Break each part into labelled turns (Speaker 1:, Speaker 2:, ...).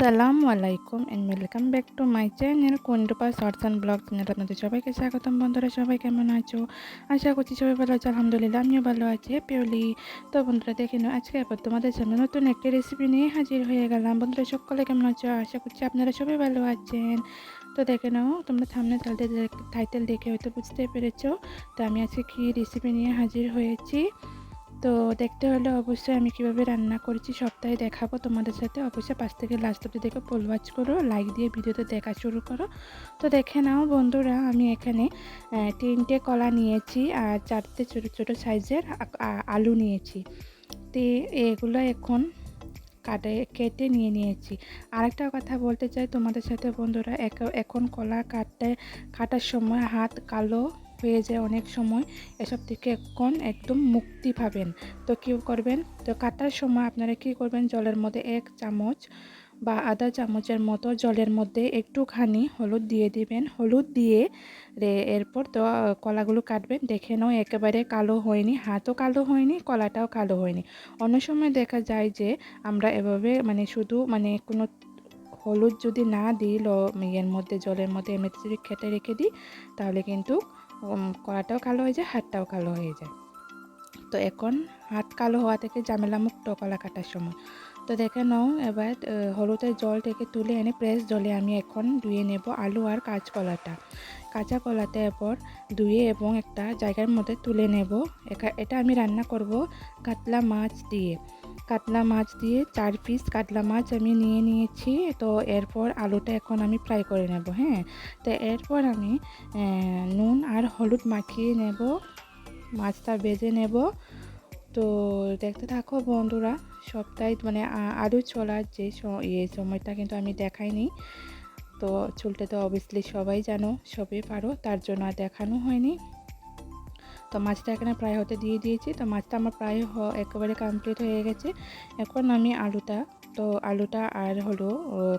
Speaker 1: আসসালামু আলাইকুম and welcome back to my channel কুন্ডুপা shorts and blog channel আপনাদের সবাইকে স্বাগতম। বন্ধুরা, সবাই কেমন আছো? আশা করছি সবাই ভালো আছে, আলহামদুলিল্লাহ, আমিও ভালো আছি পিওলি তো বন্ধুরা, দেখে নাও, আজকে আবার তোমাদের সামনে নতুন একটি রেসিপি নিয়ে হাজির হয়ে গেলাম। বন্ধুরা, সকলে কেমন আছো? আশা করছি আপনারা সবাই ভালো আছেন। তো দেখে নাও, তোমরা সামনে টাইটেল দেখে হয়তো বুঝতে পেরেছ। তো আমি আজকে কী রেসিপি নিয়ে হাজির হয়েছি? তো দেখতে হলে অবশ্যই আমি কীভাবে রান্না করেছি সপ্তাহে দেখাবো তোমাদের সাথে। অবশ্যই পাশ থেকে লাস্ট অব্দি দেখে, পোল ওয়াচ করো লাইক দিয়ে ভিডিওতে দেখা শুরু করো। তো দেখে নাও বন্ধুরা, আমি এখানে তিনটে কলা নিয়েছি আর চারটে ছোটো ছোটো সাইজের আলু নিয়েছি। তো এগুলো এখন কাটে, কেটে নিয়ে নিয়েছি। আরেকটা কথা বলতে চাই তোমাদের সাথে বন্ধুরা এখন কলা কাটতে, কাটার সময় হাত কালো হয়ে যায় অনেক সময়। এসব থেকে এখন একদম মুক্তি পাবেন। তো কী করবেন? তো কাটার সময় আপনারা কী করবেন? জলের মধ্যে এক চামচ বা আধা চামচের মতো জলের মধ্যে একটুখানি হলুদ দিয়ে দিবেন। হলুদ দিয়ে রে এরপর তো কলাগুলো কাটবেন। দেখে নাও, একেবারে কালো হয়নি। হাতও কালো হয়নি, কলাটাও কালো হয়নি। অন্য সময় দেখা যায় যে, আমরা এভাবে মানে শুধু মানে কোনো হলুদ যদি না দিই, ল, ইয়ের মধ্যে, জলের মধ্যে এমনিতে যদি খেটে রেখে দিই, তাহলে কিন্তু কড়াটাও কালো হয়ে যায়, হাতটাও কালো হয়ে যায়। তো এখন হাত কালো হওয়া থেকে ঝামেলা মুক্ত কলা কাটার সময়। তো দেখে নাও, এবার হলুদের জল থেকে তুলে এনে প্রেস জলে আমি এখন ধুয়ে নেব আলু আর কাঁচকলাটা। কাঁচা কলাতে এরপর ধুয়ে এবং একটা জায়গার মধ্যে তুলে নেব। এটা আমি রান্না করব কাতলা মাছ দিয়ে। কাতলা মাছ দিয়ে চার পিস কাতলা মাছ আমি নিয়ে নিয়েছি। তো এরপর আলুটা এখন আমি ফ্রাই করে নেব হ্যাঁ? তো এরপর আমি নুন আর হলুদ মাখিয়ে নেব, মাছটা বেজে নেব। তো দেখতে থাকো বন্ধুরা, সপ্তাহে মানে আলু চলার যে ইয়ে সময়টা কিন্তু আমি দেখাইনি। তো চুলটা তো অবভিয়াসলি সবাই জানো সবই পারো, তার জন্য আর দেখানো হয়নি। তো মাছটা এখানে প্রায় হতে দিয়ে দিয়েছি। তো মাছটা আমার প্রায় একেবারে কমপ্লিট হয়ে গেছে। এখন আমি আলুটা, তো আলুটা আর হলো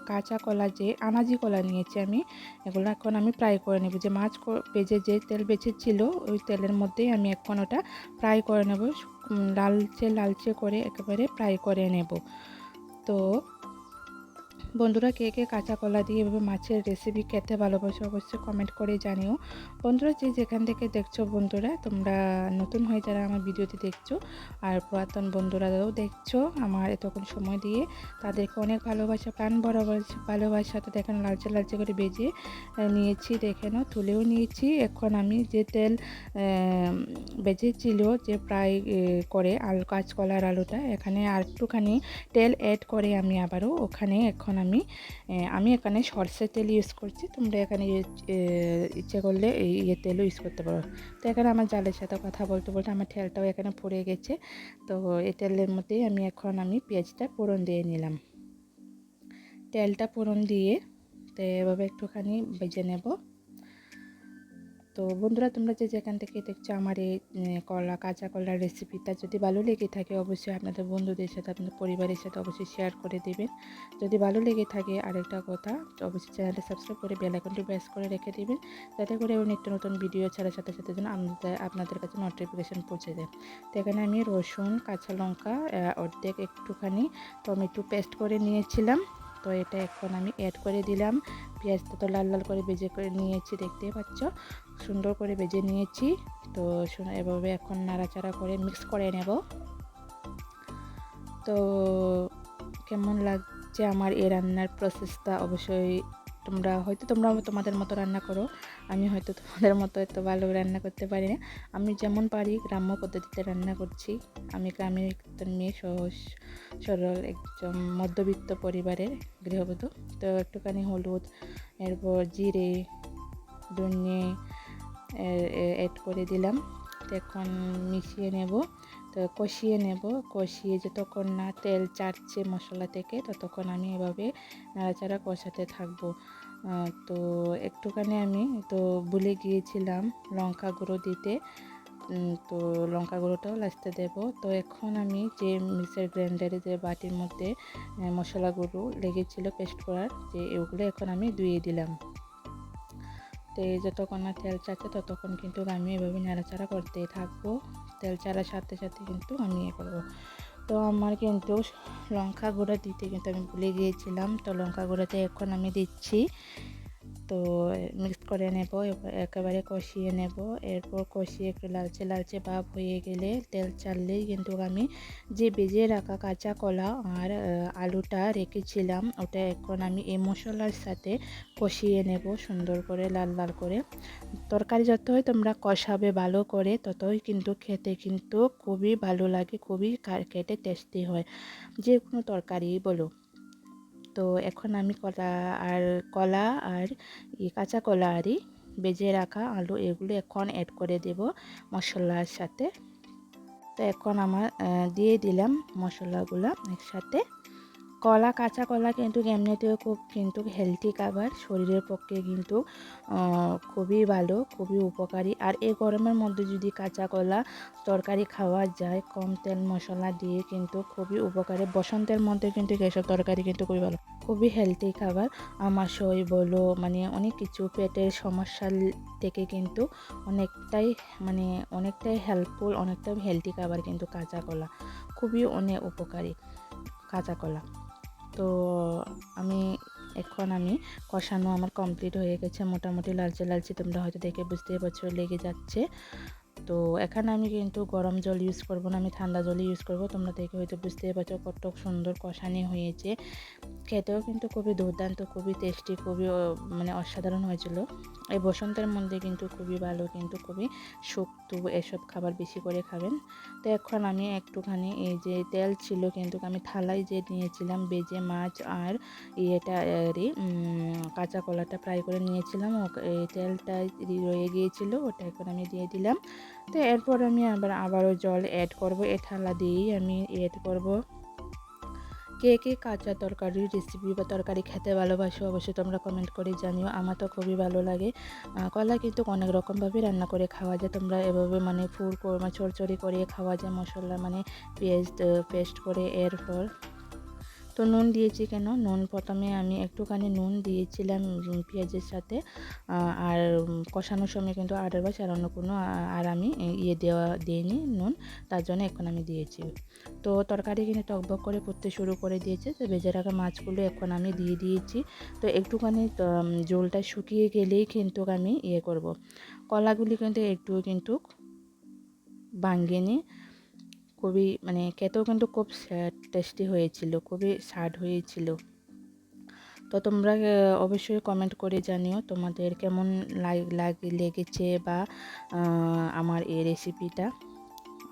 Speaker 1: কাঁচা কলা যে আনাজি কলা নিয়েছি আমি, এগুলো এখন আমি ফ্রাই করে নেব। যে মাছ বেজে যে তেল বেঁচেছিল ওই তেলের মধ্যেই আমি এখন ওটা ফ্রাই করে নেব। লালচে লালচে করে একেবারে ফ্রাই করে নেব। তো বন্ধুরা কে কে কাঁচা কলা দিয়ে এভাবে মাছের রেসিপি খেতে ভালোবাসো অবশ্যই কমেন্ট করে জানিও। বন্ধুরা যে যেখান থেকে দেখছ বন্ধুরা, তোমরা নতুন হয়ে যারা আমার ভিডিওটি দেখছ আর পুরাতন বন্ধুরাও দেখছ আমার এতক্ষণ সময় দিয়ে, তাদেরকে অনেক ভালোবাসা, প্রাণ বড় ভালোবাসা। তো দেখেন লালচে লালচে করে বেজে নিয়েছি, দেখে নাও, তুলেও নিয়েছি। এখন আমি যে তেল বেজেছিল যে প্রায় করে আলু কাঁচকলার আলুটা, এখানে আর একটুখানি তেল অ্যাড করে আমি আবারও ওখানে এখন আমি আমি এখানে সর্ষের তেল ইউজ করছি। তোমরা এখানে ইচ্ছে করলে ইয়ে তেলও ইউজ করতে পারো। তো এখানে আমার জালের সাথে কথা বলতে বলতে আমার ঠেলটাও এখানে পড়ে গেছে। তো এই তেলের মধ্যেই আমি এখন আমি পেঁয়াজটা ফোড়ন দিয়ে নিলাম। তেলটা ফোড়ন দিয়ে তো এভাবে একটুখানি বেজে নেব। তো বন্ধুরা, তোমরা যে যেখান থেকে দেখছ আমার এই কলা, কাঁচা কলার রেসিপিটা যদি ভালো লেগে থাকে, অবশ্যই আপনাদের বন্ধুদের সাথে, আপনাদের পরিবারের সাথে অবশ্যই শেয়ার করে দেবেন। যদি ভালো লেগে থাকে আরেকটা কথা অবশ্যই চ্যানেলটা সাবস্ক্রাইব করে বেল আইকনটি প্রেস করে রেখে দেবেন, যাতে করে নিত্য নতুন ভিডিও ছাড়ার সাথে সাথে যেন আমাদের, আপনাদের কাছে নোটিফিকেশান পৌঁছে দেয় তো এখানে আমি রসুন, কাঁচা লঙ্কা অর্ধেক একটুখানি টমেটো পেস্ট করে নিয়েছিলাম। তো এটা এখন আমি অ্যাড করে দিলাম। পেঁয়াজটা তো লাল লাল করে ভেজে করে নিয়েছি দেখতে পাচ্ছ? সুন্দর করে ভেজে নিয়েছি। তো এভাবে এখন নাড়াচাড়া করে মিক্স করে নেব। তো কেমন লাগছে আমার এই রান্নার প্রসেসটা অবশ্যই তোমরা হয়তো তোমরা তোমাদের মতো রান্না করো, আমি হয়তো তোমাদের মতো এত ভালো রান্না করতে পারি না। আমি যেমন পারি গ্রাম্য পদ্ধতিতে রান্না করছি। আমি গ্রামের একজন মেয়ে, সহজ সরল একজন মধ্যবিত্ত পরিবারের গৃহবধূ। তো একটুখানি হলুদ, এরপর জিরে ধনে অ্যাড করে দিলাম। এখন মিশিয়ে নেব। তো কষিয়ে নেব। কষিয়ে যতক্ষণ না তেল চাটছে মশলা থেকে, ততক্ষণ আমি এভাবে নাড়াচাড়া কষাতে থাকব। তো একটুখানি আমি তো ভুলে গিয়েছিলাম লঙ্কা গুঁড়ো দিতে। তো লঙ্কা গুঁড়োটাও লাস্টে দেব। তো এখন আমি যে মিক্সার গ্রাইন্ডারে যে বাটির মধ্যে মশলাগুলো লেগেছিলো পেস্ট করার, যে এগুলো এখন আমি ধুয়ে দিলাম। তো যতক্ষণ না তেল চাচ্ছে ততক্ষণ কিন্তু আমি এভাবে নাড়াচাড়া করতেই থাকব। তেল চাড়ার সাথে সাথে কিন্তু আমি এ করব। তো আমার কিন্তু লঙ্কা গুঁড়া দিতে কিন্তু আমি ভুলে গিয়েছিলাম। তো লঙ্কা গুঁড়াতে এখন আমি দিচ্ছি। তো মিক্স করে নেব একেবারে কষিয়ে নেব। এরপর কষিয়ে একটু লালচে লালচে ভাব হয়ে গেলে তেল চাললেই কিন্তু আমি যে বেজে রাখা কাঁচা কলা আর আলুটা রেখেছিলাম, ওটা এখন আমি এই মশলার সাথে কষিয়ে নেব সুন্দর করে, লাল লাল করে। তরকারি যতই তোমরা কষাবে ভালো করে, ততই কিন্তু খেতে কিন্তু খুবই ভালো লাগে, খুবই খেতে টেস্টি হয়। যে কোনো তরকারি বলো। তো এখন আমি কলা আর কলা আর কাঁচা কলা আরই বেজে রাখা আলু এগুলো এখন অ্যাড করে দেব মশলার সাথে। তো এখন আমার দিয়ে দিলাম মশলাগুলো একসাথে। কলা, কাঁচা কলা কিন্তু এমনিতেও খুব কিন্তু হেলদি খাবার। শরীরের পক্ষে কিন্তু খুবই ভালো, খুবই উপকারী। আর এই গরমের মধ্যে যদি কাঁচা কলা তরকারি খাওয়া যায়, কম তেল মশলা দিয়ে কিন্তু খুবই উপকারী। বসন্তের মধ্যে কিন্তু এসব তরকারি কিন্তু খুবই ভালো। খুবই হেলদি খাবার। আমাশয় বলো মানে অনেক কিছু পেটের সমস্যা থেকে কিন্তু অনেকটাই মানে অনেকটাই হেল্পফুল অনেকটাই হেলদি খাবার কিন্তু কাঁচা কলা। খুবই অনেক উপকারী কাঁচা কলা। তো আমি, এখন আমি কষানো আমার কমপ্লিট হয়ে গেছে। মোটামুটি লালচে লালচে তোমরা হয়তো দেখে বুঝতেই পারছ লেগে যাচ্ছে। তো এখানে আমি কিন্তু গরম জল ইউজ করব না, আমি ঠান্ডা জল ইউজ করব। তোমরা দেখে হয়তো বুঝতেই পারছ কত সুন্দর কষানি হয়েছে। খেতেও কিন্তু খুবই দুর্দান্ত, খুবই টেস্টি খুবই মানে অসাধারণ হয়েছিল। এই বসন্তের মধ্যে কিন্তু খুবই ভালো, কিন্তু খুবই শক্ত এসব খাবার বেশি করে খাবেন। তো এখন আমি একটুখানি এই যে তেল ছিল কিন্তু আমি থালায় যে নিয়েছিলাম, বেজে, মাছ আর ইয়েটা কাঁচা কলাটা ফ্রাই করে নিয়েছিলাম। এই তেলটা রয়ে গিয়েছিল, ওটা এখন আমি দিয়ে দিলাম। তো এরপর আমি আবার, আবারও জল অ্যাড করব। এ থালা দিয়েই আমি অ্যাড করব। কে কে কাঁচা তরকারির রেসিপি বা তরকারি খেতে ভালোবাসো অবশ্যই তোমরা কমেন্ট করে জানিও। আমার তো খুবই ভালো লাগে। কলা কিন্তু অনেক রকমভাবে রান্না করে খাওয়া যায়। তোমরা এভাবে মানে ফুল মানে চড়চড়ি করে খাওয়া যায় মশলা মানে পেস্ট পেস্ট করে এরপর। তো নুন দিয়েছি কেন? নুন প্রথমে আমি একটুখানি নুন দিয়েছিলাম পেঁয়াজের সাথে আর কষানোর সময় কিন্তু আটার বা অন্য কোনো আর আমি ইয়ে দেওয়া দিইনি নুন, তার জন্য এখন আমি দিয়েছি। তো তরকারি কিনে টকবক করে পড়তে শুরু করে দিয়েছে, তো ভেজে রাখা মাছগুলো এখন আমি দিয়ে দিয়েছি। তো একটুখানি জলটা শুকিয়ে গেলেই কিন্তু আমি ইয়ে করব। কলাগুলি কিন্তু একটু কিন্তু ভাঙিয়ে নিই খুবই মানে খেতেও কিন্তু খুব টেস্টি হয়েছিল, খুবই স্বাদ হয়েছিল। তো তোমরা অবশ্যই কমেন্ট করে জানিও তোমাদের কেমন লেগেছে বা আমার এই রেসিপিটা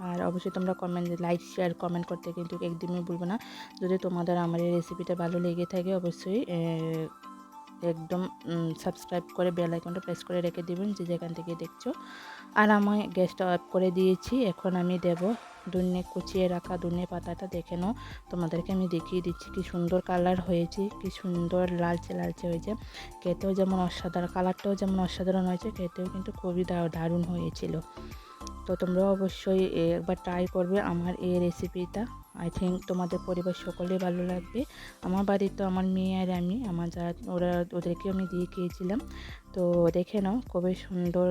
Speaker 1: আর অবশ্যই তোমরা কমেন্ট লাইক শেয়ার কমেন্ট করতে কিন্তু একদমই ভুলবো না। যদি তোমাদের আমার এই রেসিপিটা ভালো লেগে থাকে অবশ্যই একদম সাবস্ক্রাইব করে বেল আইকনটা প্রেস করে রেখে দিবেন যে যেখান থেকে দেখছ। আর আমি গ্যাসটা অফ করে দিয়েছি, এখন আমি দেব দুনে কুচিয়ে রাখা দুনে পাতাটা দেখে নাও। তোমাদেরকে আমি দেখিয়ে দিচ্ছি কি সুন্দর কালার হয়েছে, কি সুন্দর লালচে লালচে হয়েছে। খেতেও যেমন অসাধারণ, কালারটাও যেমন অসাধারণ হয়েছে, খেতেও কিন্তু খুবই দারুণ হয়েছিল। তো তোমরা অবশ্যই একবার ট্রাই করবে আমার এই রেসিপিটা আই থিঙ্ক তোমাদের পরিবার সকলেই ভালো লাগবে। আমার বাড়িতে আমার মেয়ে আর আমি, আমার যারা ওরা, ওদেরকে আমি দিয়ে গিয়েছিলাম। তো দেখে নাও, খুবই সুন্দর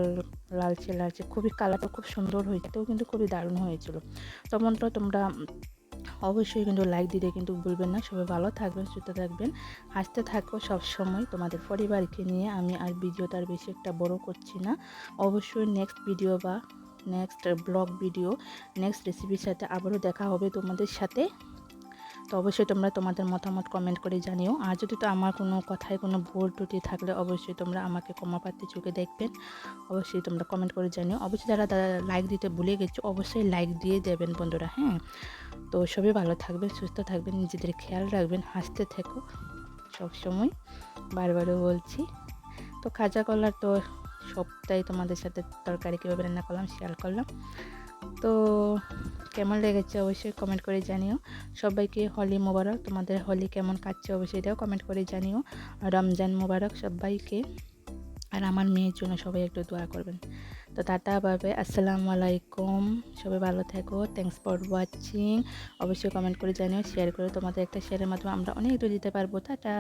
Speaker 1: লালচে লালচে খুবই কালারটা খুব সুন্দর হয়েছে তো কিন্তু খুবই দারুণ হয়েছিল। তখন তো তোমরা অবশ্যই কিন্তু লাইক দিতে কিন্তু ভুলবেন না। সবাই ভালো থাকবেন, সুস্থ থাকবেন, হাসতে থাকব সবসময়। তোমাদের পরিবারকে নিয়ে আমি আর ভিডিওটা আর বেশি একটা বড় করছি না। অবশ্যই নেক্সট ভিডিও বা নেক্সট ব্লগ ভিডিও নেক্সট রেসিপির সাথে আবারও দেখা হবে তোমাদের সাথে। তো অবশ্যই তোমরা তোমাদের মতামত কমেন্ট করে জানিও। আর যদি তো আমার কোনো কথায় কোনো ভুল টুটি থাকলে অবশ্যই তোমরা আমাকে ক্ষমা পাত্রে চোখে দেখবেন। অবশ্যই তোমরা কমেন্ট করে জানিও। অবশ্যই যারা তারা লাইক দিতে ভুলে গেছো, অবশ্যই লাইক দিয়ে দেবেন বন্ধুরা হ্যাঁ? তো সবই ভালো থাকবেন সুস্থ থাকবেন, নিজেদের খেয়াল রাখবেন, হাসতে থেকো। সবসময় বারবারও বলছি। তো খাজা কলার তো সবটাই তোমাদের সাথে তরকারি কীভাবে রান্না করলাম শেয়ার করলাম। তো কেমন লেগেছে অবশ্যই কমেন্ট করে জানিও। সবাইকে হলি মোবারক, তোমাদের হলি কেমন কাটছে অবশ্যই এটাও কমেন্ট করে জানিও। রমজান মোবারক সবাইকে আর আমার মেয়ের জন্য সবাই একটু দোয়া করবেন। তো টাটা বাবে আসসালামু আলাইকুম। সবাই ভালো থেকো থ্যাংকস ফর ওয়াচিং অবশ্যই কমেন্ট করে জানিও শেয়ার করে। তোমাদের একটা শেয়ারের মাধ্যমে আমরা অনেক দূর দিতে পারব। টাটা।